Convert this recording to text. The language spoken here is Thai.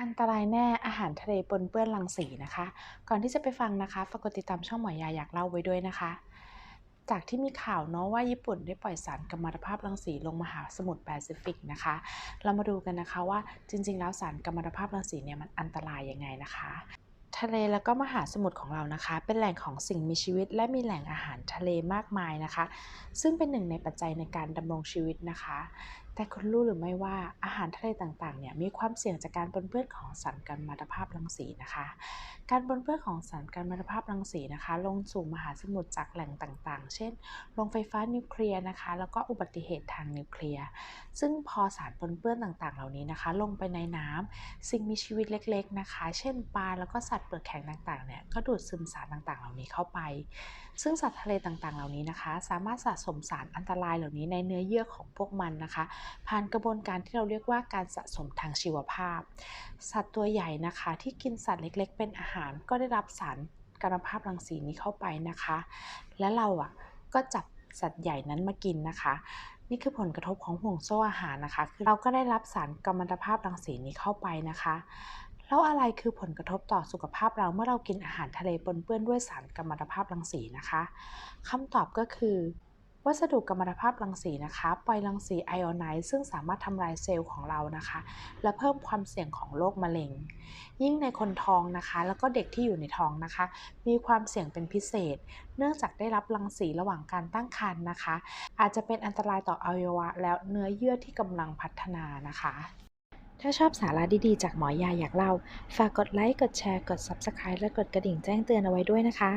อันตรายแน่อาหารทะเลปนเปื้อนรังสีนะคะ ก่อนที่จะไปฟังนะคะฝากกดติดตามช่องหมอยาอยากเล่าไว้ด้วยนะคะ จากที่มีข่าวเนาะว่าญี่ปุ่นได้ปล่อยสารกัมมันตภาพรังสีลงมหาสมุทรแปซิฟิกนะคะ เรามาดูกันนะคะว่าจริง ๆ แล้วสารกัมมันตภาพรังสีเนี่ยมันอันตรายยังไงนะคะทะเลแล้วก็มหาสมุทรของเรานะคะ เป็นแหล่งของสิ่งมีชีวิต และมีแหล่งอาหารทะเลมากมายนะคะ ซึ่งเป็นหนึ่งในปัจจัยในการดำรงชีวิตนะคะ แต่คุณรู้หรือไม่ว่าอาหารทะเลต่างๆเนี่ยมีความเสี่ยงจากการปนเปื้อนของสารกัมมันตภาพรังสีนะคะ การปนเปื้อนของสารกัมมันตภาพรังสีนะคะ ลงสู่มหาสมุทรจากแหล่งต่างๆ เช่น โรงไฟฟ้านิวเคลียร์นะคะ แล้วก็อุบัติเหตุทางนิวเคลียร์ ซึ่งพอสารปนเปื้อนต่างๆ เหล่านี้นะคะ ลงไปในน้ำสิ่งมีชีวิตเล็ก ๆนะคะ เช่นปลาแล้วก็สัตว์เปลือกแข็งต่างๆเนี่ยก็ดูดซึมสารต่างๆ เหล่านี้เข้าไป ซึ่งสัตว์ทะเลต่างๆ เหล่านี้นะคะ สามารถสะสมสารอันตรายเหล่านี้ในเนื้อเยื่อของพวกมันนะคะผ่านกระบวนการที่เราเรียกว่าการสะสมทางชีวภาพ สัตว์ตัวใหญ่นะคะที่กินสัตว์เล็ก ๆ เป็นอาหารก็ได้รับสารกัมมันตภาพรังสีนี้เข้าไปนะคะ และเราอะก็จับสัตว์ใหญ่นั้นมากินนะคะ นี่คือผลกระทบของห่วงโซ่อาหารนะคะคือเราก็ได้รับสารกัมมันตภาพรังสีนี้เข้าไปนะคะแล้วอะไรคือผลกระทบต่อสุขภาพเราเมื่อเรากินอาหารทะเลปนเปื้อนด้วยสารกัมมันตภาพรังสีนะคะคำตอบก็คือ วัสดุกัมมันตภาพรังสีนะคะปล่อยรังสีไอออนไนซ์ซึ่งสามารถทำลายเซลล์ของเรานะคะ และเพิ่มความเสี่ยงของโรคมะเร็ง ยิ่งในคนท้องนะคะ แล้วก็เด็กที่อยู่ในท้องนะคะ มีความเสี่ยงเป็นพิเศษ เนื่องจากได้รับรังสีระหว่างการตั้งครรภ์นะคะ อาจจะเป็นอันตรายต่ออวัยวะ แล้วเนื้อเยื่อที่กำลังพัฒนานะคะถ้าชอบสาระดีๆ จากหมอยาอยากเล่า ฝากกดไลค์ กดแชร์ กด Subscribe และกดกระดิ่งแจ้งเตือนเอาไว้ด้วยนะคะ